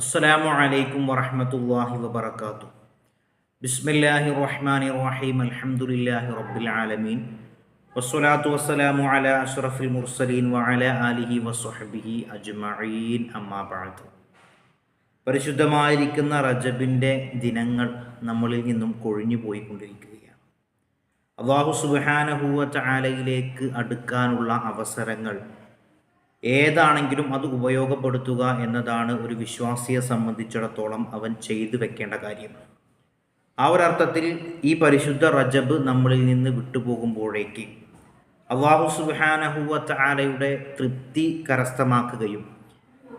അസ്സലാമു അലൈക്കും വറഹ്മത്തുള്ളാഹി വബർക്കാത്തു ബിസ്മില്ലാഹി റഹ്മാൻ റഹീം. അൽഹംദുലില്ലാഹി റബ്ബിൽ ആലമീൻ. വസ്സലാത്തു വസ്സലാമു അല അഷ്റഫിൽ മുർസലീൻ വഅലാ ആലിഹി വസ്വഹ്ബിഹി അജ്മഈൻ. അമ്മാ പരിശുദ്ധമായിരിക്കുന്ന റജബിന്റെ ദിനങ്ങൾ നമ്മളിൽ നിന്നും കൊഴിഞ്ഞു പോയിക്കൊണ്ടിരിക്കുകയാണ്. അള്ളാഹു സുബാനഹുവ ചാലയിലേക്ക് അടുക്കാനുള്ള അവസരങ്ങൾ ഏതാണെങ്കിലും അത് ഉപയോഗപ്പെടുത്തുക എന്നതാണ് ഒരു വിശ്വാസിയെ സംബന്ധിച്ചിടത്തോളം അവൻ ചെയ്തു വെക്കേണ്ട കാര്യം. ആ ഒരർത്ഥത്തിൽ ഈ പരിശുദ്ധ റജബ് നമ്മളിൽ നിന്ന് വിട്ടുപോകുമ്പോഴേക്ക് അള്ളാഹു സുബാനഹുവത്ത് ആലയുടെ തൃപ്തി കരസ്ഥമാക്കുകയും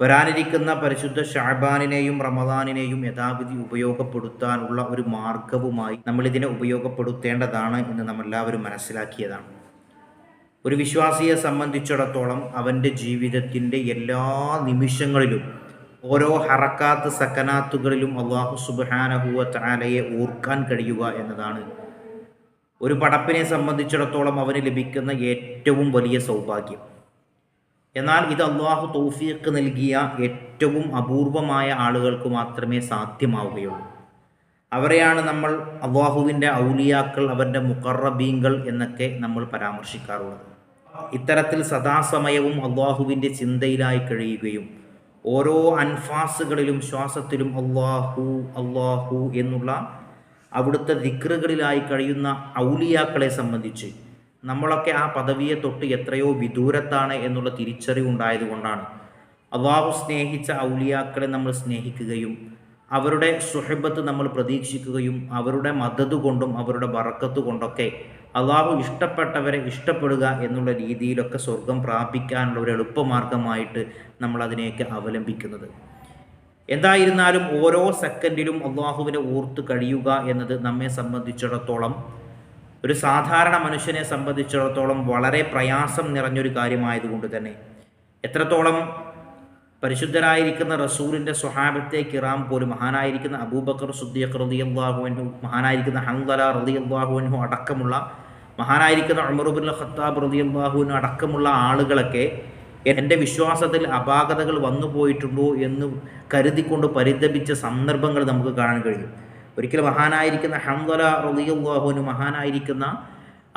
വരാനിരിക്കുന്ന പരിശുദ്ധ ഷാബാനിനെയും റമദാനിനെയും യഥാവിധി ഉപയോഗപ്പെടുത്താനുള്ള ഒരു മാർഗവുമായി നമ്മളിതിനെ ഉപയോഗപ്പെടുത്തേണ്ടതാണ് എന്ന് നമ്മളെല്ലാവരും മനസ്സിലാക്കിയതാണ്. ഒരു വിശ്വാസിയെ സംബന്ധിച്ചിടത്തോളം അവന്റെ ജീവിതത്തിന്റെ എല്ലാ നിമിഷങ്ങളിലും ഓരോ ഹറക്കാത്ത് സക്കനാത്തുകളിലും അള്ളാഹു സുബാനഹുവ താലയെ ഓർക്കാൻ കഴിയുക എന്നതാണ്. ഒരു പടപ്പിനെ സംബന്ധിച്ചിടത്തോളം അവന് ലഭിക്കുന്ന ഏറ്റവും വലിയ സൗഭാഗ്യം. എന്നാൽ ഇത് അള്ളാഹു തൗഫീഖ് നൽകിയ ഏറ്റവും അപൂർവമായ ആളുകൾക്ക് മാത്രമേ സാധ്യമാവുകയുള്ളൂ. അവരെയാണ് നമ്മൾ അള്ളാഹുവിന്റെ ഔലിയാക്കൾ അവന്റെ മുക്കറബീങ്കൾ എന്നൊക്കെ നമ്മൾ പരാമർശിക്കാറുള്ളത്. ഇത്തരത്തിൽ സദാസമയവും അള്ളാഹുവിന്റെ ചിന്തയിലായി കഴിയുകയും ഓരോ അൻഫാസുകളിലും ശ്വാസത്തിലും അള്ളാഹു അള്ളാഹു എന്നുള്ള അവിടുത്തെ ദിക്റുകളിലായി കഴിയുന്ന ഔലിയാക്കളെ സംബന്ധിച്ച് നമ്മളൊക്കെ ആ പദവിയെ തൊട്ട് എത്രയോ വിദൂരത്താണ് എന്നുള്ള തിരിച്ചറിവുണ്ടായതുകൊണ്ടാണ് അള്ളാഹു സ്നേഹിച്ച ഔലിയാക്കളെ നമ്മൾ സ്നേഹിക്കുകയും അവരുടെ സുഹബത്ത് നമ്മൾ പ്രതീക്ഷിക്കുകയും അവരുടെ മദത് കൊണ്ടും അവരുടെ വറക്കത്ത് കൊണ്ടൊക്കെ അള്ളാഹു ഇഷ്ടപ്പെട്ടവരെ ഇഷ്ടപ്പെടുക എന്നുള്ള രീതിയിലൊക്കെ സ്വർഗം പ്രാപിക്കാനുള്ള ഒരു എളുപ്പമാർഗമായിട്ട് നമ്മൾ അതിനെയൊക്കെ അവലംബിക്കുന്നത്. എന്തായിരുന്നാലും ഓരോ സെക്കൻഡിലും അള്ളാഹുവിനെ ഓർത്ത് കഴിയുക എന്നത് നമ്മെ സംബന്ധിച്ചിടത്തോളം ഒരു സാധാരണ മനുഷ്യനെ സംബന്ധിച്ചിടത്തോളം വളരെ പ്രയാസം നിറഞ്ഞൊരു കാര്യമായതുകൊണ്ട് തന്നെ. എത്രത്തോളം പരിശുദ്ധരായിരിക്കുന്ന റസൂലിന്റെ സ്വഹാബത്തെ കിറാം പോലും മഹാനായിരിക്കുന്ന അബൂബക്കർ സുദ്ദീഖ് റതി അള്ളാഹുവിനു മഹാനായിരിക്കുന്ന ഹംഗല റതി അള്ളാഹുവിനു അടക്കമുള്ള മഹാനായിരിക്കുന്ന അമറുബുൽ ഖത്താബ് റതി അള്ളാഹുവിനു അടക്കമുള്ള ആളുകളൊക്കെ എന്റെ വിശ്വാസത്തിൽ അപാകതകൾ വന്നു പോയിട്ടുണ്ടോ എന്ന് കരുതിക്കൊണ്ട് പരിതപിച്ച സന്ദർഭങ്ങൾ നമുക്ക് കാണാൻ കഴിയും. ഒരിക്കൽ മഹാനായിരിക്കുന്ന ഹംദല റതി അള്ളാഹുവിനു മഹാനായിരിക്കുന്ന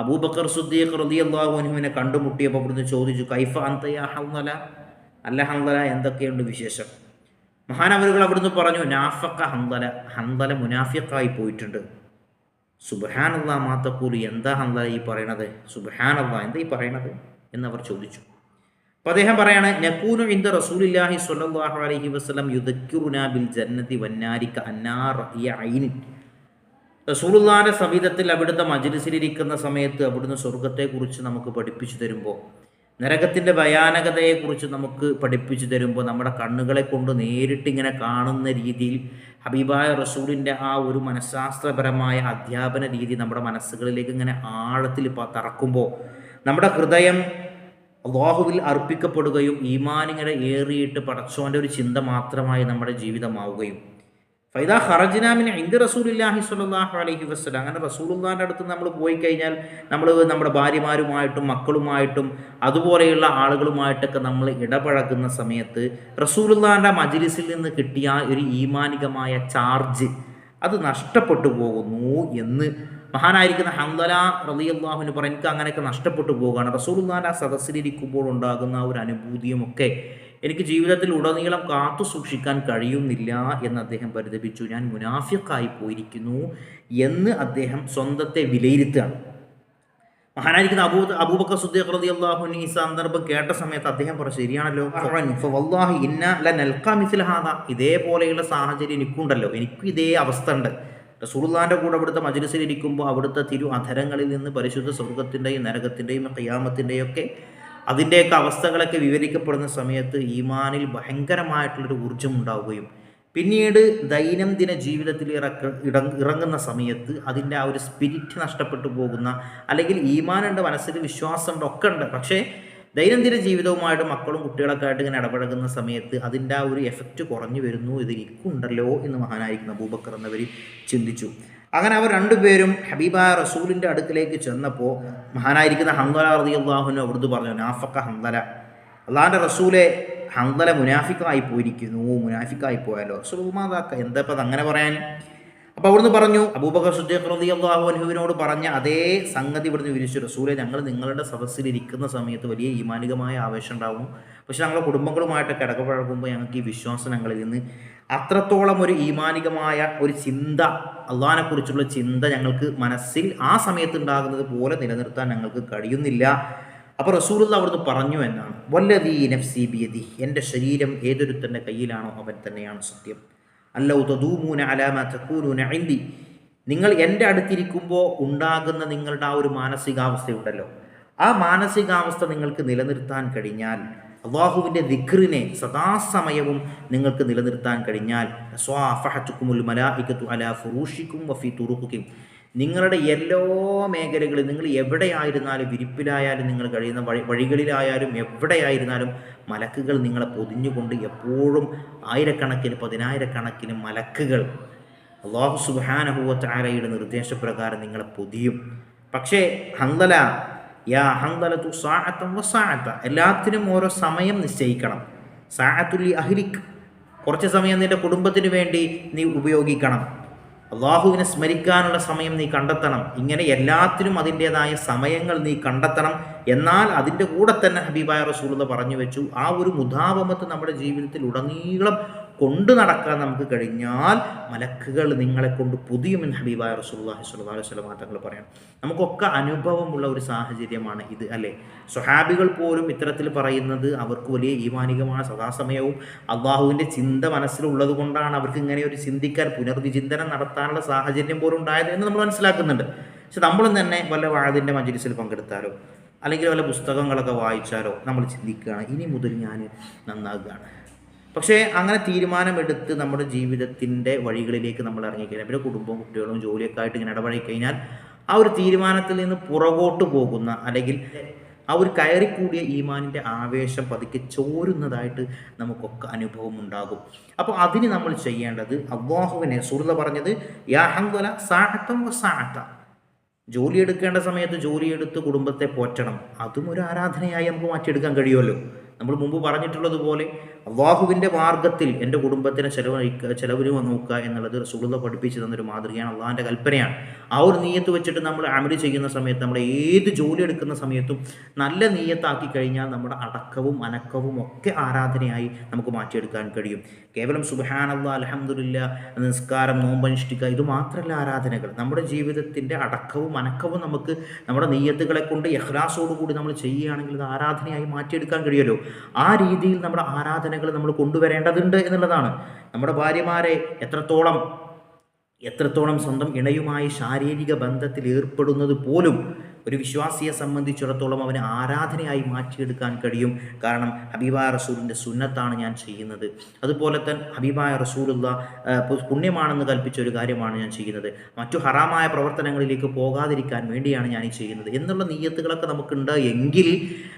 അബൂബക്കർ സുദ്ദീഖ് റതി അള്ളാഹുവിനുവിനെ കണ്ടുമുട്ടിയപ്പോൾ അവിടുന്ന് ചോദിച്ചു കൈഫ അന്തയ ഹംദല? അല്ല ഹന്തല എന്തൊക്കെയുണ്ട് വിശേഷം? മഹാനവരുകൾ അവിടുന്ന് പറഞ്ഞു നാഫക്ക ഹന്തല ഹന്തല മുനാഫിക്കായി പോയിട്ടുണ്ട്. സുബഹാനല്ല മാത്തക്കൂലി എന്താ ഹന്തല ഈ പറയണത്? സുബഹാനല്ല എന്താ ഈ പറയണത്? എന്നവർ ചോദിച്ചു. അപ്പോൾ അദ്ദേഹം പറയാണ് നക്കൂനു ഇന്ദ റസൂലില്ലാഹി സ്വല്ലല്ലാഹു അലൈഹി വസല്ലം യുദക്കിറുന ബിൽ ജന്നതി വന്നാരിക അന്നാർ ഐനി റസൂലുള്ളാഹിന്റെ സമീപത്തിൽ അവിടുത്തെ മജ്ലിസിലിരിക്കുന്ന സമയത്ത് അവിടുന്ന് സ്വർഗത്തെക്കുറിച്ച് നമുക്ക് പഠിപ്പിച്ചു തരുമ്പോൾ നരകത്തിന്റെ ഭയാനകതയെക്കുറിച്ച് നമുക്ക് പഠിപ്പിച്ചു തരുമ്പോൾ നമ്മുടെ കണ്ണുകളെ കൊണ്ട് നേരിട്ട് ഇങ്ങനെ കാണുന്ന രീതിയിൽ ഹബീബായ റസൂലിന്റെ ആ ഒരു മനഃശാസ്ത്രപരമായ അധ്യാപന രീതി നമ്മുടെ മനസ്സുകളിലേക്ക് ഇങ്ങനെ ആഴത്തിൽ തറക്കുമ്പോൾ നമ്മുടെ ഹൃദയം അള്ളാഹുവിൽ അർപ്പിക്കപ്പെടുകയും ഈമാനിങ്ങനെ ഏറിയിട്ട് പടച്ചോന്റെ ഒരു ചിന്ത മാത്രമായി നമ്മുടെ ജീവിതമാവുകയും ഫൈദ ഹറജിനാമിന് ഇന്ത്യ റസൂലില്ലാഹി സ്വല്ലല്ലാഹു അലഹി വസ്ലം അങ്ങനെ റസൂലുല്ലാന്റെ അടുത്ത് നമ്മൾ പോയി കഴിഞ്ഞാൽ നമ്മൾ നമ്മുടെ ഭാര്യമാരുമായിട്ടും മക്കളുമായിട്ടും അതുപോലെയുള്ള ആളുകളുമായിട്ടൊക്കെ നമ്മൾ ഇടപഴകുന്ന സമയത്ത് റസൂലുല്ലാന്റെ മജിലിസിൽ നിന്ന് കിട്ടിയ ഒരു ഈമാനികമായ ചാർജ് അത് നഷ്ടപ്പെട്ടു പോകുന്നു എന്ന് മഹാനായിരിക്കുന്ന ഹംദല റലിയല്ലാഹുവിന് പറയും എനിക്ക് അങ്ങനെയൊക്കെ നഷ്ടപ്പെട്ടു പോകുകയാണ് റസൂലുല്ലാന്റെ ആ സദസ്സിലിരിക്കുമ്പോൾ ഉണ്ടാകുന്ന ഒരു അനുഭൂതിയുമൊക്കെ എനിക്ക് ജീവിതത്തിൽ ഉടനീളം കാത്തു സൂക്ഷിക്കാൻ കഴിയുന്നില്ല എന്ന് അദ്ദേഹം പരിതപിച്ചു. ഞാൻ മുനാഫിക്കായി പോയിരിക്കുന്നു എന്ന് അദ്ദേഹം സ്വന്തത്തെ വിലയിരുത്തുകയാണ്. മഹാനായിരിക്കുന്ന അബൂ അബൂബക്കർ അള്ളാഹുന് ഈ സന്ദർഭം കേട്ട സമയത്ത് അദ്ദേഹം പറഞ്ഞു ശരിയാണല്ലോ വല്ലാഹി ഇന്ന ഇതേപോലെയുള്ള സാഹചര്യം എനിക്കുണ്ടല്ലോ എനിക്കും ഇതേ അവസ്ഥ ഉണ്ട്. റസൂലുള്ളാന്റെ കൂടെ അവിടുത്തെ മജ്ലിസിൽ ഇരിക്കുമ്പോൾ അവിടുത്തെ തിരു അധരങ്ങളിൽ നിന്ന് പരിശുദ്ധ സ്വർഗത്തിന്റെയും നരകത്തിന്റെയും ഒക്കെ അതിന്റെയൊക്കെ അവസ്ഥകളൊക്കെ വിവരിക്കപ്പെടുന്ന സമയത്ത് ഈമാനിൽ ഭയങ്കരമായിട്ടുള്ളൊരു ഊർജം ഉണ്ടാവുകയും പിന്നീട് ദൈനംദിന ജീവിതത്തിൽ ഇറക്ക ഇറങ്ങുന്ന സമയത്ത് അതിന്റെ ആ ഒരു സ്പിരിറ്റ് നഷ്ടപ്പെട്ടു പോകുന്ന അല്ലെങ്കിൽ ഈമാനുണ്ട് മനസ്സിൽ വിശ്വാസമുണ്ട് ഒക്കെ ഉണ്ട്. പക്ഷേ ദൈനംദിന ജീവിതവുമായിട്ട് മക്കളും കുട്ടികളൊക്കെ ആയിട്ട് ഇങ്ങനെ ഇടപഴകുന്ന സമയത്ത് അതിന്റെ ആ ഒരു എഫക്റ്റ് കുറഞ്ഞു വരുന്നു ഇത് എനിക്കുണ്ടല്ലോ എന്ന് മഹാനായിരിക്കുന്ന അബൂബക്കർ എന്നവർ ചിന്തിച്ചു. അങ്ങനെ അവർ രണ്ടുപേരും ഹബീബ റസൂലിന്റെ അടുക്കിലേക്ക് ചെന്നപ്പോൾ മഹാനായിരിക്കുന്ന ഹന്തല റതി അള്ളാഹുവിന് അവിടുന്ന് പറഞ്ഞു നാഫക്ക ഹന്തല അള്ളാഹിന്റെ റസൂലെ ഹന്തല മുനാഫിക്കായി പോയിരിക്കുന്നു മുനാഫിക്കായി പോയാലോ? റസൂൽ ഉമാതാക്ക എന്താ ഇപ്പം അങ്ങനെ പറയാൻ? അപ്പോൾ അവിടുന്ന് പറഞ്ഞു അബൂബക്കർ സുദ്ദീഖ് റളിയല്ലാഹു അൻഹുവിനോട് പറഞ്ഞ അതേ സംഗതി ഇവിടുന്ന് വിരിച്ചു റസൂലെ ഞങ്ങൾ നിങ്ങളുടെ സദസ്സിൽ ഇരിക്കുന്ന സമയത്ത് വലിയ ഈമാനികമായ ആവേശം ഉണ്ടാവും. പക്ഷെ ഞങ്ങളുടെ കുടുംബങ്ങളുമായിട്ടൊക്കെ ഇടപഴകുമ്പോൾ ഞങ്ങൾക്ക് ഈ വിശ്വാസം ഞങ്ങളിൽ നിന്ന് അത്രത്തോളം ഒരു ഈമാനികമായ ഒരു ചിന്ത അള്ളഹാനെക്കുറിച്ചുള്ള ചിന്ത ഞങ്ങൾക്ക് മനസ്സിൽ ആ സമയത്ത് ഉണ്ടാകുന്നത് പോലെ നിലനിർത്താൻ ഞങ്ങൾക്ക് കഴിയുന്നില്ല. അപ്പോൾ റസൂലുള്ള അവിടുന്ന് പറഞ്ഞു എന്നാണ്. വല്ലതീ നഫ്സി ബിയതി എന്റെ ശരീരം ഏതൊരുത്തന്റെ കയ്യിലാണോ അവൻ തന്നെയാണ് സത്യം. അല്ലൗ തദൂമൂന അലാമ തക്കൂനൂന ഇന്ദി നിങ്ങൾ എന്റെ അടുത്തിരിക്കുമ്പോൾ ഉണ്ടാകുന്ന നിങ്ങളുടെ ആ ഒരു മാനസികാവസ്ഥയുണ്ടല്ലോ. ആ മാനസികാവസ്ഥ നിങ്ങൾക്ക് നിലനിർത്താൻ കഴിഞ്ഞാൽ അള്ളാഹുവിന്റെ ദിക്റിനെ സദാസമയവും നിങ്ങൾക്ക് നിലനിർത്താൻ കഴിഞ്ഞാൽ സ്വാഫഹത്തുക്കുമുൽ മലാഹിക്കത്തു അല ഫുറൂഷിക്കും വഫി തുറുക്കും നിങ്ങളുടെ എല്ലാ മേഖലകളിലും നിങ്ങൾ എവിടെയായിരുന്നാലും വിരിപ്പിലായാലും നിങ്ങൾ കഴിയുന്ന വഴി വഴികളിലായാലും എവിടെയായിരുന്നാലും മലക്കുകൾ നിങ്ങളെ പൊതിഞ്ഞുകൊണ്ട് എപ്പോഴും ആയിരക്കണക്കിന് പതിനായിരക്കണക്കിന് മലക്കുകൾ അള്ളാഹു സുബാനഹുവത്ത് ആലയുടെ നിർദ്ദേശപ്രകാരം നിങ്ങളെ പൊതിയും. പക്ഷേ ഹന്തല യാ ഹന്തലത്തു സാഹത്തം സാഹത്ത എല്ലാത്തിനും ഓരോ സമയം നിശ്ചയിക്കണം. സാഹത്തുല്ലി അഹ്ലിക് കുറച്ച് സമയം നിന്റെ കുടുംബത്തിന് വേണ്ടി നീ ഉപയോഗിക്കണം. അള്ളാഹുവിനെ സ്മരിക്കാനുള്ള സമയം നീ കണ്ടെത്തണം. ഇങ്ങനെ എല്ലാത്തിനും അതിന്റെതായ സമയങ്ങൾ നീ കണ്ടെത്തണം. എന്നാൽ അതിന്റെ കൂടെ തന്നെ ഹബീബായ റസൂലത പറഞ്ഞു വെച്ചു. ആ ഒരു മുതാപമത്ത് നമ്മുടെ ജീവിതത്തിൽ ഉടനീളം കൊണ്ടു നടക്കാൻ നമുക്ക് കഴിഞ്ഞാൽ മലക്കുകൾ നിങ്ങളെ കൊണ്ട് പുതിയ മിൻ ഹബീബായ റസൂല്ലാഹി സ്വല്ലാ സ്വലം തങ്ങൾ പറയാം നമുക്കൊക്കെ അനുഭവമുള്ള ഒരു സാഹചര്യമാണ് ഇത് അല്ലേ? സ്വഹാബികൾ പോലും ഇത്തരത്തിൽ പറയുന്നത് അവർക്ക് വലിയ ഈമാനികമായ സദാസമയവും അള്ളാഹുവിന്റെ ചിന്ത മനസ്സിലുള്ളത് കൊണ്ടാണ് അവർക്ക് ഇങ്ങനെ ഒരു ചിന്തിക്കാൻ പുനർവിചിന്തനം നടത്താനുള്ള സാഹചര്യം പോലും ഉണ്ടായത് എന്ന് നമ്മൾ മനസ്സിലാക്കുന്നുണ്ട്. പക്ഷെ നമ്മളും തന്നെ വല്ല വാഴതിന്റെ മജ്ലിസിൽ പങ്കെടുത്താലോ അല്ലെങ്കിൽ വല്ല പുസ്തകങ്ങളൊക്കെ വായിച്ചാലോ നമ്മൾ ചിന്തിക്കുകയാണ് ഇനി മുതൽ ഞാൻ നന്നാകുകയാണ്. പക്ഷേ അങ്ങനെ തീരുമാനമെടുത്ത് നമ്മുടെ ജീവിതത്തിന്റെ വഴികളിലേക്ക് നമ്മൾ ഇറങ്ങിക്കഴിഞ്ഞാൽ പിന്നെ കുടുംബവും കുട്ടികളും ജോലിയൊക്കെ ആയിട്ട് ഇങ്ങനെ ഇടപഴകി കഴിഞ്ഞാൽ ആ ഒരു തീരുമാനത്തിൽ നിന്ന് പുറകോട്ട് പോകുന്ന അല്ലെങ്കിൽ ആ ഒരു കയറിക്കൂടിയ ഈമാനിന്റെ ആവേശം പതുക്കെ ചോരുന്നതായിട്ട് നമുക്കൊക്കെ അനുഭവം ഉണ്ടാകും. അപ്പോൾ അതിന് നമ്മൾ ചെയ്യേണ്ടത് അള്ളാഹുവിനെ സുഹൃത പറഞ്ഞത് യാഹങ്കുല സാഹത്തം സാഹത്ത ജോലി എടുക്കേണ്ട സമയത്ത് ജോലി എടുത്ത് കുടുംബത്തെ പോറ്റണം. അതും ഒരു ആരാധനയായി നമുക്ക് മാറ്റിയെടുക്കാൻ കഴിയുമല്ലോ. നമ്മൾ മുമ്പ് പറഞ്ഞിട്ടുള്ളതുപോലെ അള്ളാഹുവിന്റെ മാർഗത്തിൽ എന്റെ കുടുംബത്തിന് ചെലവഴിക്കുക ചെലവിന് നോക്കുക എന്നുള്ളത് സുഹൃത പഠിപ്പിച്ചു തന്നൊരു മാതൃകയാണ്. അള്ളാഹിന്റെ കൽപ്പനയാണ്. ആ ഒരു നീയത്ത് വെച്ചിട്ട് നമ്മൾ അമലി ചെയ്യുന്ന സമയത്ത് നമ്മൾ ഏത് ജോലി എടുക്കുന്ന സമയത്തും നല്ല നീയത്താക്കി കഴിഞ്ഞാൽ നമ്മുടെ അടക്കവും അനക്കവും ഒക്കെ ആരാധനയായി നമുക്ക് മാറ്റിയെടുക്കാൻ കഴിയും. കേവലം സുബാനല്ല അലഹമുല്ല നിസ്കാരം നോമ്പനുഷ്ഠിക്കുക ഇത് മാത്രമല്ല ആരാധനകൾ. നമ്മുടെ ജീവിതത്തിന്റെ അടക്കവും അനക്കവും നമുക്ക് നമ്മുടെ നീയത്തുകളെ കൊണ്ട് യഹ്ലാസോടുകൂടി നമ്മൾ ചെയ്യുകയാണെങ്കിൽ അത് ആരാധനയായി മാറ്റിയെടുക്കാൻ കഴിയുമല്ലോ? ആ രീതിയിൽ നമ്മുടെ ആരാധനകൾ നമ്മൾ കൊണ്ടുവരേണ്ടതുണ്ട് എന്നുള്ളതാണ്. നമ്മുടെ ഭാര്യമാരെ എത്രത്തോളം എത്രത്തോളം സ്വന്തം ഇണയുമായി ശാരീരിക ബന്ധത്തിൽ ഏർപ്പെടുന്നത് പോലും ഒരു വിശ്വാസിയെ സംബന്ധിച്ചിടത്തോളം അവന് ആരാധനയായി മാറ്റിയെടുക്കാൻ കഴിയും. കാരണം ഹബീബായ റസൂലിന്റെ സുന്നത്താണ് ഞാൻ ചെയ്യുന്നത്. അതുപോലെ തന്നെ ഹബീബായ റസൂലുള്ള പുണ്യമാണെന്ന് കൽപ്പിച്ച ഒരു കാര്യമാണ് ഞാൻ ചെയ്യുന്നത്. മറ്റു ഹറാമായ പ്രവർത്തനങ്ങളിലേക്ക് പോകാതിരിക്കാൻ വേണ്ടിയാണ് ഞാൻ ഈ ചെയ്യുന്നത്. എന്നുള്ള നീയത്തുകളൊക്കെ നമുക്കുണ്ട്. എങ്കിൽ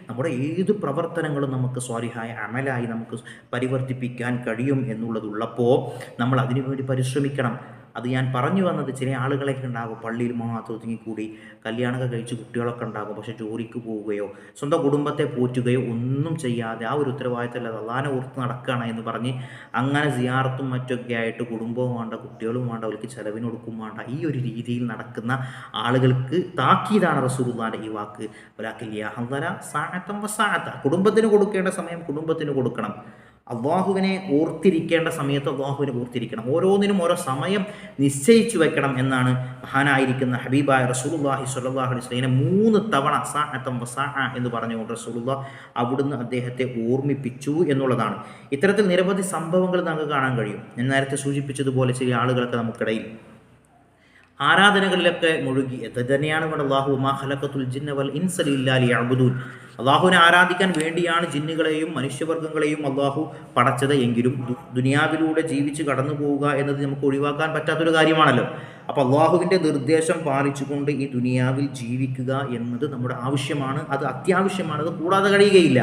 നമ്മുടെ ഏത് പ്രവർത്തനങ്ങളും നമുക്ക് സ്വാരിഹായ അമലായി നമുക്ക് പരിവർത്തിപ്പിക്കാൻ കഴിയും എന്നുള്ളതുള്ളപ്പോൾ നമ്മൾ അതിനുവേണ്ടി പരിശ്രമിക്കണം. അത് ഞാൻ പറഞ്ഞു വന്നത് ചില ആളുകളൊക്കെ ഉണ്ടാകും. പള്ളിയിൽ മാത്രം ഒതുങ്ങിക്കൂടി കല്യാണമൊക്കെ കഴിച്ച് കുട്ടികളൊക്കെ ഉണ്ടാകും. പക്ഷെ ജോലിക്ക് പോവുകയോ സ്വന്തം കുടുംബത്തെ പോറ്റുകയോ ഒന്നും ചെയ്യാതെ ആ ഒരു ഉത്തരവാദിത്തമല്ല അള്ളാനെ ഓർത്ത് നടക്കുകയാണ് എന്ന് പറഞ്ഞ് അങ്ങനെ സിയാർത്തും മറ്റൊക്കെ ആയിട്ട് കുടുംബവും വേണ്ട കുട്ടികളും വേണ്ട അവർക്ക് ചെലവിന് കൊടുക്കും വേണ്ട ഈ ഒരു രീതിയിൽ നടക്കുന്ന ആളുകൾക്ക് താക്കീതാണ് റസൂലുള്ളാന്റെ ഈ വാക്ക്. ഒരാക്കില്ല സാഹത്തം വസാഹത്ത കുടുംബത്തിന് കൊടുക്കേണ്ട സമയം കുടുംബത്തിന് കൊടുക്കണം. അള്ളാഹുവിനെ ഓർത്തിരിക്കേണ്ട സമയത്ത് അള്ളാഹുവിനെ ഓർത്തിരിക്കണം. ഓരോന്നിനും ഓരോ സമയം നിശ്ചയിച്ചു വെക്കണം എന്നാണ് മഹാനായിരിക്കുന്ന ഹബീബായ റസൂലുല്ലാഹി സ്വല്ലല്ലാഹു അലൈഹി വസല്ലം മൂന്ന് തവണ സഅത്തം വസാ എന്ന് പറഞ്ഞുകൊണ്ട് റസൂലുള്ള അവിടുന്ന് അദ്ദേഹത്തെ ഓർമ്മിപ്പിച്ചു എന്നുള്ളതാണ്. ഇത്തരത്തിൽ നിരവധി സംഭവങ്ങൾ നമുക്ക് കാണാൻ കഴിയും. ഞാൻ നേരത്തെ സൂചിപ്പിച്ചതുപോലെ ചില ആളുകളൊക്കെ നമുക്കിടയിൽ ആരാധനകളിലൊക്കെ മുഴുകി തന്നെയാണ് ഇവിടെ അള്ളാഹു മാ ഖലഖത്തുൽ ജിന്ന വൽ ഇൻസലില്ലാലി അബുദൂൻ അള്ളാഹുവിനെ ആരാധിക്കാൻ വേണ്ടിയാണ് ജിന്നുകളെയും മനുഷ്യവർഗങ്ങളെയും അള്ളാഹു പടച്ചത്. എങ്കിലും ദുനിയാവിലൂടെ ജീവിച്ച് കടന്നു പോവുക എന്നത് നമുക്ക് ഒഴിവാക്കാൻ പറ്റാത്തൊരു കാര്യമാണല്ലോ. അപ്പോൾ അള്ളാഹുവിന്റെ നിർദ്ദേശം പാലിച്ചുകൊണ്ട് ഈ ദുനിയാവിൽ ജീവിക്കുക എന്നത് നമ്മുടെ ആവശ്യമാണ്. അത് അത്യാവശ്യമാണ്. അത് കൂടാതെ കഴിയുകയില്ല.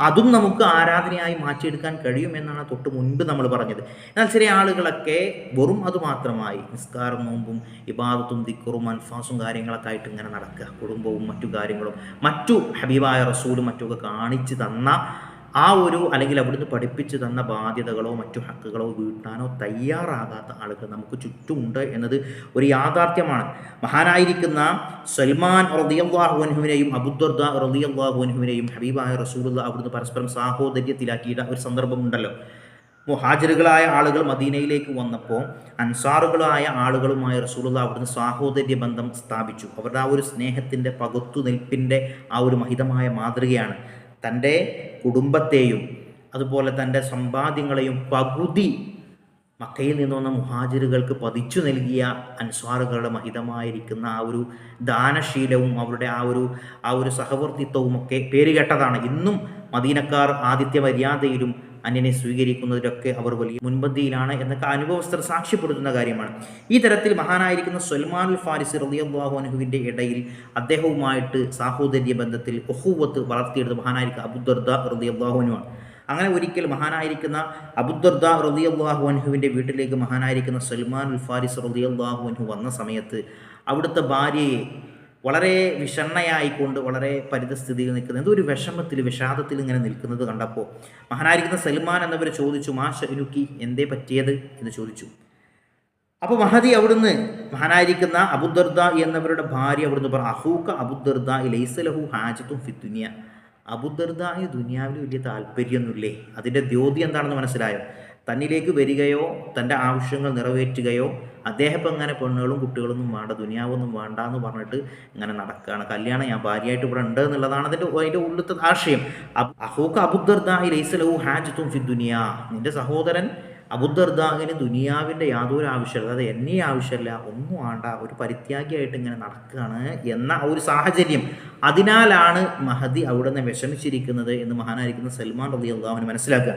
അതും നമുക്ക് ആരാധനയായി മാറ്റിയെടുക്കാൻ കഴിയുമെന്നാണ് തൊട്ട് മുൻപ് നമ്മൾ പറഞ്ഞത്. എന്നാൽ ചില ആളുകളൊക്കെ വെറും അത് മാത്രമായി നിസ്കാരം നോമ്പും ഇബാദത്തും ദിക്കറും അൻഫാസും കാര്യങ്ങളൊക്കെ ആയിട്ട് ഇങ്ങനെ നടക്കുക. കുടുംബവും മറ്റു കാര്യങ്ങളും മറ്റു ഹബീബായ റസൂലും മറ്റുമൊക്കെ കാണിച്ചു തന്ന ആ ഒരു അല്ലെങ്കിൽ അവിടുന്ന് പഠിപ്പിച്ചു തന്ന ബാധ്യതകളോ മറ്റു ഹക്കുകളോ വീട്ടാനോ തയ്യാറാകാത്ത ആളുകൾ നമുക്ക് ചുറ്റുമുണ്ട് എന്നത് ഒരു യാഥാർത്ഥ്യമാണ്. മഹാനായിരിക്കുന്ന സൽമാൻ റദിയാഹുവിനെയും അബുദർദ റദിയാഹുവിനെയും ഹബീബായ റസൂലുള്ള അവിടുന്ന് പരസ്പരം സാഹോദര്യത്തിലാക്കിയിട്ട് ഒരു സന്ദർഭമുണ്ടല്ലോ മുഹാജിറുകളായ ആളുകൾ മദീനയിലേക്ക് വന്നപ്പോൾ അൻസാറുകളായ ആളുകളുമായി റസൂലുള്ള അവിടുന്ന് സാഹോദര്യ ബന്ധം സ്ഥാപിച്ചു. അവരുടെ ആ ഒരു സ്നേഹത്തിന്റെ പകുത്തുനിൽപ്പിന്റെ ആ ഒരു മഹിതമായ മാതൃകയാണ്. തന്റെ കുടുംബത്തെയും അതുപോലെ തന്റെ സമ്പാദ്യങ്ങളെയും പകുതി മക്കയിൽ നിന്ന് വന്ന മുഹാജിറുകൾക്ക് പതിച്ചു നൽകിയ അൻസ്വാറുകളുടെ മഹിതമായിരിക്കുന്ന ആ ഒരു ദാനശീലവും അവരുടെ ആ ഒരു ആ ഒരു സഹവർത്തിത്വവും ഒക്കെ പേരുകേട്ടതാണ്. ഇന്നും മദീനക്കാർ ആദിത്യ മര്യാദയിലും അന്യനെ സ്വീകരിക്കുന്നതിലൊക്കെ അവർ വലിയ മുൻപന്തിയിലാണ് എന്നൊക്കെ അനുഭവസ്ഥർ സാക്ഷ്യപ്പെടുത്തുന്ന കാര്യമാണ്. ഈ തരത്തിൽ മഹാനായിരിക്കുന്ന സൽമാനുൽ ഫാരിസ് റളിയല്ലാഹുവിന്റെ ഇടയിൽ അദ്ദേഹവുമായിട്ട് സാഹോദര്യ ബന്ധത്തിൽ ഒഹൂവത്ത് വളർത്തിയെടുത്ത മഹാനായിരിക്കുന്ന അബുദർദ റളിയല്ലാഹുവിനുമാണ് അങ്ങനെ ഒരിക്കൽ മഹാനായിരിക്കുന്ന അബുദർദ റളിയല്ലാഹു അൻഹുവിന്റെ വീട്ടിലേക്ക് മഹാനായിരിക്കുന്ന സൽമാനുൽ ഫാരിസ് റളിയല്ലാഹു അൻഹു വന്ന സമയത്ത് അവിടുത്തെ ഭാര്യയെ വളരെ വിഷണ്ണയായിക്കൊണ്ട് വളരെ പരിതസ്ഥിതിയിൽ നിൽക്കുന്നത് എന്തോ ഒരു വിഷമത്തിൽ വിഷാദത്തിൽ ഇങ്ങനെ നിൽക്കുന്നത് കണ്ടപ്പോൾ മഹാനായിരിക്കുന്ന സൽമാൻ എന്നവർ ചോദിച്ചു മാ ഷനുക്കി എന്തേ പറ്റിയത്? എന്ന് ചോദിച്ചു. അപ്പോൾ മഹതി അവിടുന്ന് മഹാനായിരിക്കുന്ന അബുദർദ എന്നവരുടെ ഭാര്യ അവിടുന്ന് പറഞ്ഞു അഹൂക്ക അബുദർദ ലൈസലഹു ഹാജത്തും ഫിത്തുനിയ അബുദർദായ ദുനിയാവിൽ വലിയ താല്പര്യമൊന്നുമില്ലേ? അതിന്റെ ദ്യോതി എന്താണെന്ന് മനസ്സിലായോ? തന്നിലേക്ക് വരികയോ തന്റെ ആവശ്യങ്ങൾ നിറവേറ്റുകയോ അദ്ദേഹം അങ്ങനെ പെണ്ണുകളും കുട്ടികളൊന്നും വേണ്ട ദുനിയാവൊന്നും വേണ്ട എന്ന് പറഞ്ഞിട്ട് ഇങ്ങനെ നടക്കുകയാണ്. കല്യാണം ഞാൻ ഭാര്യയായിട്ട് ഇവിടെ ഉണ്ട് എന്നുള്ളതാണ് അതിന്റെ അതിന്റെ ഉള്ളിലത്തെ ആശയം. അഹൂക്ക് അബുദർദായി ലൈസലഹു ഹാജത്തും ഫി ദുനിയാ. നിന്റെ സഹോദരൻ അബുദർദാഹിന് ദുനിയാവിന്റെ യാതൊരു ആവശ്യമില്ല അതായത് എന്നെ ആവശ്യമില്ല ഒന്നും വേണ്ട ഒരു പരിത്യാഗിയായിട്ട് ഇങ്ങനെ നടക്കുകയാണ് എന്ന ഒരു സാഹചര്യം. അതിനാലാണ് മഹദി അവിടെ നിന്ന് വിഷമിച്ചിരിക്കുന്നത് എന്ന് മഹാനായിരിക്കുന്ന സൽമാൻ റബി അള്ളാഹുവിന് മനസ്സിലാക്കുക.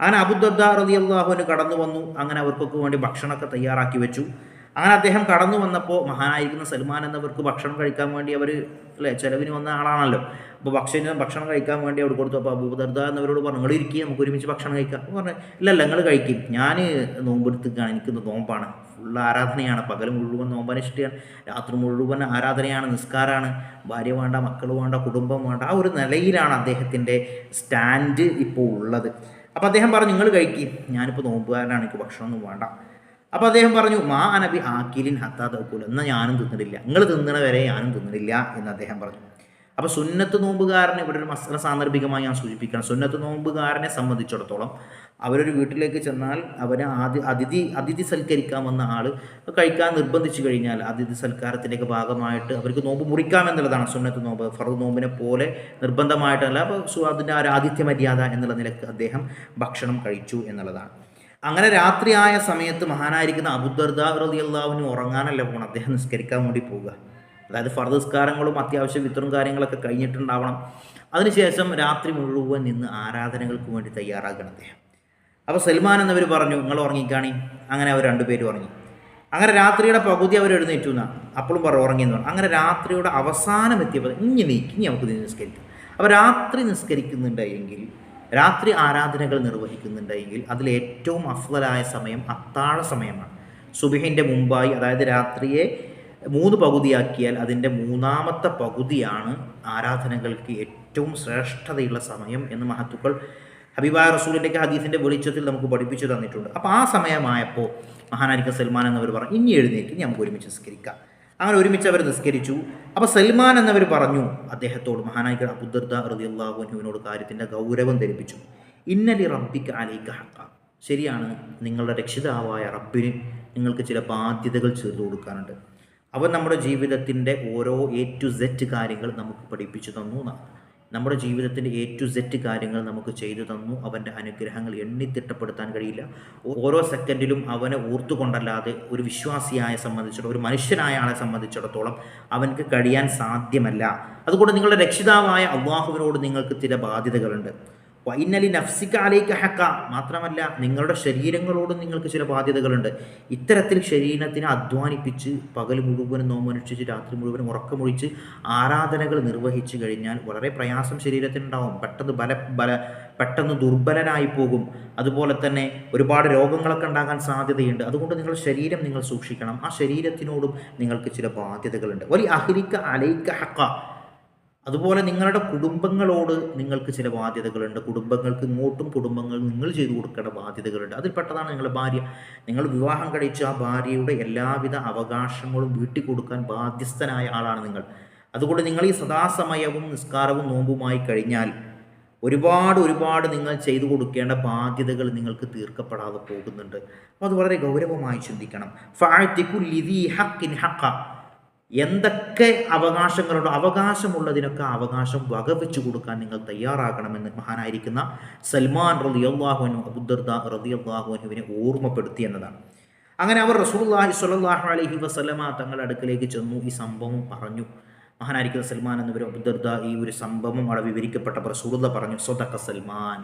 അങ്ങനെ അബുദർദ റതി അള്ളാഹുവിന് കടന്നു വന്നു. അങ്ങനെ അവർക്കൊക്കെ വേണ്ടി ഭക്ഷണമൊക്കെ തയ്യാറാക്കി വെച്ചു. അങ്ങനെ അദ്ദേഹം കടന്നു വന്നപ്പോൾ മഹാനായിരിക്കുന്ന സൽമാൻ എന്നവർക്ക് ഭക്ഷണം കഴിക്കാൻ വേണ്ടി അവർ അല്ലേ ചിലവിന് വന്ന ആളാണല്ലോ. അപ്പോൾ ഭക്ഷണം ഭക്ഷണം കഴിക്കാൻ വേണ്ടി അവിടെ കൊടുത്തു. അപ്പോൾ അബൂദർദ എന്നവരോട് പറഞ്ഞു നിങ്ങൾ ഇരിക്കുക നമുക്ക് ഒരുമിച്ച് ഭക്ഷണം കഴിക്കാം. എന്ന് പറഞ്ഞു ഇല്ലല്ല ഇല്ല നിങ്ങൾ കഴിക്കും. ഞാൻ നോമ്പെടുത്തിക്കാണ് എനിക്ക് നോമ്പാണ്. ഫുൾ ആരാധനയാണ്. പകൽ മുഴുവൻ നോമ്പനുഷ്ഠിയാണ് രാത്രി മുഴുവൻ ആരാധനയാണ്. നിസ്കാരമാണ് ഭാര്യ വേണ്ട മക്കൾ വേണ്ട കുടുംബം വേണ്ട. ആ ഒരു നിലയിലാണ് അദ്ദേഹത്തിന്റെ സ്റ്റാൻഡ് ഇപ്പോൾ ഉള്ളത്. അപ്പോൾ അദ്ദേഹം പറഞ്ഞു നിങ്ങൾ കഴിക്കും. ഞാനിപ്പോൾ നോമ്പുകാരനാണ് എനിക്ക് ഭക്ഷണമൊന്നും വേണ്ട. അപ്പോൾ അദ്ദേഹം പറഞ്ഞു മാ അനബി ആക്കിലിൻ ഹത്താ തക്കൂല എന്നാൽ ഞാനും തിന്നിട്ടില്ല. നിങ്ങൾ തിന്നണ വരെ ഞാനും തിന്നിട്ടില്ല എന്ന് അദ്ദേഹം പറഞ്ഞു. അപ്പോൾ സുന്നത്ത് നോമ്പുകാരനെ ഇവിടെ ഒരു മസല സാന്ദർഭികമായി ഞാൻ സൂചിപ്പിക്കണം സുന്നത്ത് നോമ്പുകാരനെ സംബന്ധിച്ചിടത്തോളം അവരൊരു വീട്ടിലേക്ക് ചെന്നാൽ അവരെ ആദ്യ അതിഥി അതിഥി സൽക്കരിക്കാൻ വന്ന ആൾ കഴിക്കാൻ നിർബന്ധിച്ചു കഴിഞ്ഞാൽ അതിഥി സൽക്കാരത്തിന്റെയൊക്കെ ഭാഗമായിട്ട് അവർക്ക് നോമ്പ് മുറിക്കാമെന്നുള്ളതാണ് സുന്നത്ത് നോമ്പ് ഫറു നോമ്പിനെ പോലെ നിർബന്ധമായിട്ടല്ല അപ്പോൾ അതിന്റെ ആ ആതിഥ്യ മര്യാദ എന്നുള്ള നിലയ്ക്ക് അദ്ദേഹം ഭക്ഷണം കഴിച്ചു എന്നുള്ളതാണ്. അങ്ങനെ രാത്രിയായ സമയത്ത് മഹാനായിരിക്കുന്ന അബുദർദ റളിയല്ലാഹുവിന് ഉറങ്ങാനല്ല പോകണം അദ്ദേഹം നിസ്കരിക്കാൻ വേണ്ടി പോവുക. അതായത് ഫർദസ്കാരങ്ങളും അത്യാവശ്യ വിത്തറും കാര്യങ്ങളൊക്കെ കഴിഞ്ഞിട്ടുണ്ടാവണം. അതിനുശേഷം രാത്രി മുഴുവൻ നിന്ന് ആരാധനകൾക്ക് വേണ്ടി തയ്യാറാക്കണം അദ്ദേഹം. അപ്പോൾ സൽമാൻ എന്നവർ പറഞ്ഞു നിങ്ങൾ ഉറങ്ങിക്കാണി. അങ്ങനെ അവർ രണ്ടുപേരും ഉറങ്ങി. അങ്ങനെ രാത്രിയുടെ പകുതി അവർ എഴുന്നേറ്റു എന്നാണ് അപ്പോഴും പറഞ്ഞു ഉറങ്ങിയെന്ന് പറഞ്ഞു. അങ്ങനെ രാത്രിയുടെ അവസാനം എത്തിയപ്പോൾ ഇനി നീക്കി ഇനി നമുക്ക് നിസ്കരിക്കാം. അപ്പോൾ രാത്രി നിസ്കരിക്കുന്നുണ്ട് എങ്കിൽ രാത്രി ആരാധനകൾ നിർവഹിക്കുന്നുണ്ടെങ്കിൽ അതിൽ ഏറ്റവും അഫ്ലലായ സമയം അത്താഴ സമയമാണ്. സുബിഹിന്റെ മുമ്പായി അതായത് രാത്രിയെ മൂന്ന് പകുതിയാക്കിയാൽ അതിന്റെ മൂന്നാമത്തെ പകുതിയാണ് ആരാധനകൾക്ക് ഏറ്റവും ശ്രേഷ്ഠതയുള്ള സമയം എന്ന് മഹത്തുക്കൾ ഹബീബായ റസൂലിന്റെ ഹദീസിന്റെ വെളിച്ചത്തിൽ നമുക്ക് പഠിപ്പിച്ചു തന്നിട്ടുണ്ട്. അപ്പോൾ ആ സമയമായപ്പോൾ മഹാനാരിക്ക സൽമാൻ എന്നവർ പറഞ്ഞു ഇനി എഴുന്നേക്ക് ഇനി നമുക്ക് ഒരുമിച്ച് നിസ്കരിക്കാം. അങ്ങനെ ഒരുമിച്ച് അവർ നിസ്കരിച്ചു. അപ്പോൾ സൽമാൻ എന്നവർ പറഞ്ഞു അദ്ദേഹത്തോട് മഹാനായിക്ക അബുദർദ റളിയല്ലാഹുവിനോട് കാര്യത്തിന്റെ ഗൗരവം ധരിപ്പിച്ചു. ഇന്നലി റബ്ബിക്ക് അലൈക്ക ഹക്ക ശരിയാണ് നിങ്ങളുടെ രക്ഷിതാവായ റബ്ബിന് നിങ്ങൾക്ക് ചില ബാധ്യതകൾ ചേർത്ത് കൊടുക്കാനുണ്ട്. അവൻ നമ്മുടെ ജീവിതത്തിന്റെ ഓരോ എ ടു സെറ്റ് കാര്യങ്ങൾ നമുക്ക് പഠിപ്പിച്ചു തന്നു എന്നാണ്. നമ്മുടെ ജീവിതത്തിന്റെ എ ടു സെറ്റ് കാര്യങ്ങൾ നമുക്ക് ചെയ്തു തന്നു. അവന്റെ അനുഗ്രഹങ്ങൾ എണ്ണിത്തിട്ടപ്പെടുത്താൻ കഴിയില്ല. ഓരോ സെക്കൻഡിലും അവനെ ഓർത്തുകൊണ്ടല്ലാതെ ഒരു വിശ്വാസിയായ സംബന്ധിച്ചിടത്തോളം ഒരു മനുഷ്യനായ ആളെ സംബന്ധിച്ചിടത്തോളം അവനക്ക് കഴിയാൻ സാധ്യമല്ല. അതുകൊണ്ട് നിങ്ങളുടെ രക്ഷിതാവായ അള്ളാഹുവിനോട് നിങ്ങൾക്ക് ചില ബാധ്യതകളുണ്ട്. വൈനലി നഫ്സിക്ക അലൈക്ക ഹക്ക. മാത്രമല്ല നിങ്ങളുടെ ശരീരങ്ങളോടും നിങ്ങൾക്ക് ചില ബാധ്യതകളുണ്ട്. ഇത്തരത്തിൽ ശരീരത്തിനെ അധ്വാനിപ്പിച്ച് പകൽ മുഴുവനും നോമനുഷ്ഠിച്ച് രാത്രി മുഴുവനും ഉറക്കമൊഴിച്ച് ആരാധനകൾ നിർവഹിച്ചു കഴിഞ്ഞാൽ വളരെ പ്രയാസം ശരീരത്തിനുണ്ടാവും. പെട്ടെന്ന് ബല ബല പെട്ടെന്ന് ദുർബലനായി പോകും. അതുപോലെ തന്നെ ഒരുപാട് രോഗങ്ങളൊക്കെ ഉണ്ടാകാൻ സാധ്യതയുണ്ട്. അതുകൊണ്ട് നിങ്ങളുടെ ശരീരം നിങ്ങൾ സൂക്ഷിക്കണം. ആ ശരീരത്തിനോടും നിങ്ങൾക്ക് ചില ബാധ്യതകളുണ്ട്. വലിയ അഹിരിക്ക അലൈക്ക ഹക്ക. അതുപോലെ നിങ്ങളുടെ കുടുംബങ്ങളോട് നിങ്ങൾക്ക് ചില ബാധ്യതകളുണ്ട്. കുടുംബങ്ങൾക്ക് ഇങ്ങോട്ടും കുടുംബങ്ങൾ നിങ്ങൾ ചെയ്തു കൊടുക്കേണ്ട ബാധ്യതകളുണ്ട്. അതിൽ പെട്ടതാണ് നിങ്ങളുടെ ഭാര്യ. നിങ്ങൾ വിവാഹം കഴിച്ച ആ ഭാര്യയുടെ എല്ലാവിധ അവകാശങ്ങളും വീട്ടിൽ കൊടുക്കാൻ ബാധ്യസ്ഥനായ ആളാണ് നിങ്ങൾ. അതുകൊണ്ട് നിങ്ങൾ ഈ സദാസമയവും നിസ്കാരവും നോമ്പുമായി കഴിഞ്ഞാൽ ഒരുപാട് ഒരുപാട് നിങ്ങൾ ചെയ്തു കൊടുക്കേണ്ട ബാധ്യതകൾ നിങ്ങൾക്ക് തീർക്കപ്പെടാതെ പോകുന്നുണ്ട്. അപ്പോൾ അത് വളരെ ഗൗരവമായി ചിന്തിക്കണം. ഫാഴ്ത്തിക്കു ലിതി ഹക്കിൻ ഹക്ക എന്തൊക്കെ അവകാശങ്ങളുണ്ടോ അവകാശമുള്ളതിനൊക്കെ അവകാശം വകവെച്ചു കൊടുക്കാൻ നിങ്ങൾ തയ്യാറാകണമെന്ന് മഹാനായിരിക്കുന്ന സൽമാൻ റതി അള്ളാഹുനു അബുദർദ റതി അള്ളാഹുനുവിനെ ഓർമ്മപ്പെടുത്തി എന്നതാണ്. അങ്ങനെ അവർ റസൂല്ലാഹി സ്വല്ലല്ലാഹു അലഹി വസ്ലമ തങ്ങളുടെ അടുക്കലേക്ക് ചെന്നു ഈ സംഭവം പറഞ്ഞു. മഹാനായിരിക്കുന്ന സൽമാൻ എന്നിവർ അബുദർദ ഈ ഒരു സംഭവം അവിടെ വിവരിക്കപ്പെട്ട റസൂലുള്ള പറഞ്ഞു സ്വതക്ക സൽമാൻ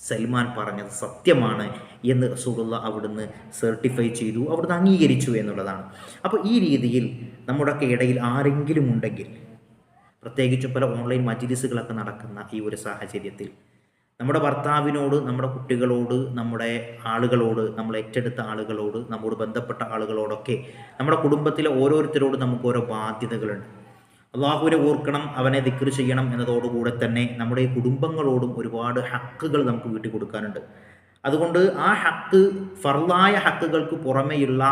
സൽമാൻ പറഞ്ഞത് സത്യമാണ് എന്ന് റസൂറുള്ള അവിടുന്ന് സർട്ടിഫൈ ചെയ്തു അവിടുന്ന് അംഗീകരിച്ചു എന്നുള്ളതാണ്. അപ്പോൾ ഈ രീതിയിൽ നമ്മുടെയൊക്കെ ഇടയിൽ ആരെങ്കിലും ഉണ്ടെങ്കിൽ പ്രത്യേകിച്ചും പല ഓൺലൈൻ മജിലിസുകളൊക്കെ നടക്കുന്ന ഈ ഒരു സാഹചര്യത്തിൽ നമ്മുടെ ഭർത്താവിനോട് നമ്മുടെ കുട്ടികളോട് നമ്മുടെ ആളുകളോട് നമ്മൾ ഏറ്റെടുത്ത ആളുകളോട് നമ്മോട് ബന്ധപ്പെട്ട ആളുകളോടൊക്കെ നമ്മുടെ കുടുംബത്തിലെ ഓരോരുത്തരോടും നമുക്ക് ഓരോ ബാധ്യതകളുണ്ട്. അള്ളാഹുവിനെ ഓർക്കണം അവനെ ദിക്ർ ചെയ്യണം എന്നതോടുകൂടെ തന്നെ നമ്മുടെ കുടുംബങ്ങളോടും ഒരുപാട് ഹക്കുകൾ നമുക്ക് വീട്ടിൽ കൊടുക്കാനുണ്ട് അതുകൊണ്ട് ആ ഹക്ക് ഫർലായ ഹക്കുകൾക്ക് പുറമെയുള്ള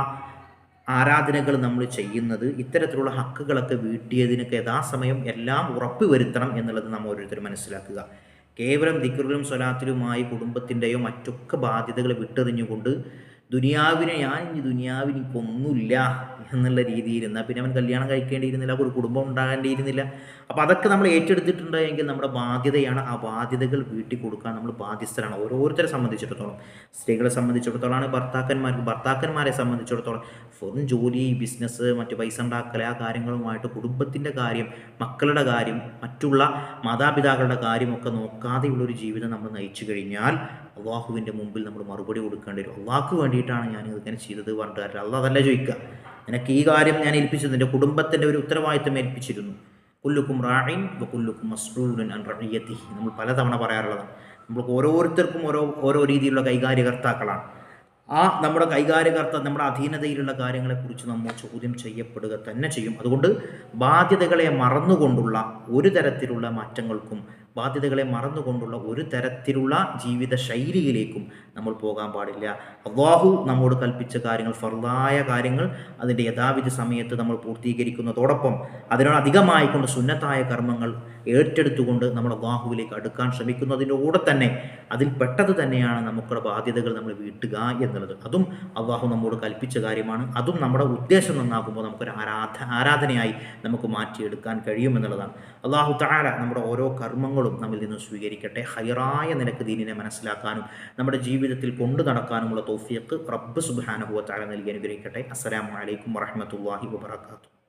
ആരാധനകൾ നമ്മൾ ചെയ്യുന്നത് ഇത്തരത്തിലുള്ള ഹക്കുകളൊക്കെ വീട്ടിയതിനൊക്കെ യഥാസമയം എല്ലാം ഉറപ്പുവരുത്തണം എന്നുള്ളത് നമ്മൾ ഓരോരുത്തരും മനസ്സിലാക്കുക. കേവലം ദിക്കറിലും സ്വലാത്തിലുമായി കുടുംബത്തിന്റെയോ മറ്റൊക്കെ ബാധ്യതകൾ വിട്ടെറിഞ്ഞുകൊണ്ട് ദുനിയാവിനെ ഞാൻ ഇനി ദുനിയാവിന് ഇപ്പം ഒന്നുമില്ല എന്നുള്ള രീതിയിൽ എന്നാൽ പിന്നെ അവൻ കല്യാണം കഴിക്കേണ്ടിയിരുന്നില്ല ഒരു കുടുംബം ഉണ്ടാകേണ്ടിയിരുന്നില്ല. അപ്പോൾ അതൊക്കെ നമ്മൾ ഏറ്റെടുത്തിട്ടുണ്ടെങ്കിൽ നമ്മുടെ ബാധ്യതയാണ് ആ ബാധ്യതകൾ വീട്ടിൽ കൊടുക്കാൻ നമ്മൾ ബാധ്യസ്ഥരാണ്. ഓരോരുത്തരെ സംബന്ധിച്ചിടത്തോളം. സ്ത്രീകളെ സംബന്ധിച്ചിടത്തോളമാണ് ഭർത്താക്കന്മാർക്ക് ഭർത്താക്കന്മാരെ സംബന്ധിച്ചിടത്തോളം. വെറും ജോലി ബിസിനസ് മറ്റ് പൈസ ഉണ്ടാക്കൽ ആ കാര്യങ്ങളുമായിട്ട് കുടുംബത്തിന്റെ കാര്യം മക്കളുടെ കാര്യം മറ്റുള്ള മാതാപിതാക്കളുടെ കാര്യമൊക്കെ നോക്കാതെയുള്ളൊരു ജീവിതം നമ്മൾ നയിച്ചു കഴിഞ്ഞാൽ അള്ളാഹുവിന്റെ മുമ്പിൽ നമ്മൾ മറുപടി കൊടുക്കേണ്ടി വരും. അള്ളാഹ്ക്ക് വേണ്ടിയിട്ടാണ് ഞാൻ ഇങ്ങനെ ചെയ്തത് പറഞ്ഞിട്ട് കാര്യം അള്ളാഹ് അതല്ല ചോദിക്കുക. നിനക്ക് ഈ കാര്യം ഞാൻ ഏൽപ്പിച്ചത് നിന്റെ കുടുംബത്തിന്റെ ഒരു ഉത്തരവാദിത്തം ഏൽപ്പിച്ചിരുന്നു. കുല്ലുക്കും റായിൻ കുല്ലുക്കും മസ്റൂൻ അൻ നമ്മൾ പലതവണ പറയാറുള്ളതാണ് നമ്മൾ ഓരോരുത്തർക്കും ഓരോ ഓരോ രീതിയിലുള്ള കൈകാര്യകർത്താക്കളാണ്. ആ നമ്മുടെ കൈകാര്യകർത്ത നമ്മുടെ അധീനതയിലുള്ള കാര്യങ്ങളെക്കുറിച്ച് നമ്മൾ ചോദ്യം ചെയ്യപ്പെടുക തന്നെ ചെയ്യും. അതുകൊണ്ട് ബാധ്യതകളെ മറന്നുകൊണ്ടുള്ള ഒരു തരത്തിലുള്ള മാറ്റങ്ങൾക്കും ബാധ്യതകളെ മറന്നുകൊണ്ടുള്ള ഒരു തരത്തിലുള്ള ജീവിത ശൈലിയിലേക്കും നമ്മൾ പോകാൻ പാടില്ല. അള്ളാഹു നമ്മോട് കൽപ്പിച്ച കാര്യങ്ങൾ ഫർദായ കാര്യങ്ങൾ അതിന്റെ യഥാവിധ സമയത്ത് നമ്മൾ പൂർത്തീകരിക്കുന്നതോടൊപ്പം അതിനോട് അധികമായിക്കൊണ്ട് സുന്നത്തായ കർമ്മങ്ങൾ ഏറ്റെടുത്തുകൊണ്ട് നമ്മൾ അള്ളാഹുവിലേക്ക് അടുക്കാൻ ശ്രമിക്കുന്നതിന്റെ കൂടെ തന്നെ അതിൽ പെട്ടത് തന്നെയാണ് നമുക്കുള്ള ബാധ്യതകൾ നമ്മൾ വീട്ടുക എന്നുള്ളത്. അതും അള്ളാഹു നമ്മോട് കൽപ്പിച്ച കാര്യമാണ്. അതും നമ്മുടെ ഉദ്ദേശം നന്നാകുമ്പോൾ നമുക്കൊരു ആരാധ ആരാധനയായി നമുക്ക് മാറ്റിയെടുക്കാൻ കഴിയുമെന്നുള്ളതാണ് അള്ളാഹു താര നമ്മുടെ ഓരോ കർമ്മങ്ങളും നമ്മിൽ നിന്ന് സ്വീകരിക്കട്ടെ. ഹൈറായ നിലയ്ക്ക് ദീനിനെ മനസ്സിലാക്കാനും നമ്മുടെ ജീവിതത്തിൽ കൊണ്ടു നടക്കാനുമുള്ള തോഫിയക്ക് റബ്ബ് സുബാനഹുവ താര നൽകി അനുഗ്രഹിക്കട്ടെ. അസ്സലാമലൈക്കും വറഹമത്തല്ലാഹി വാത്തു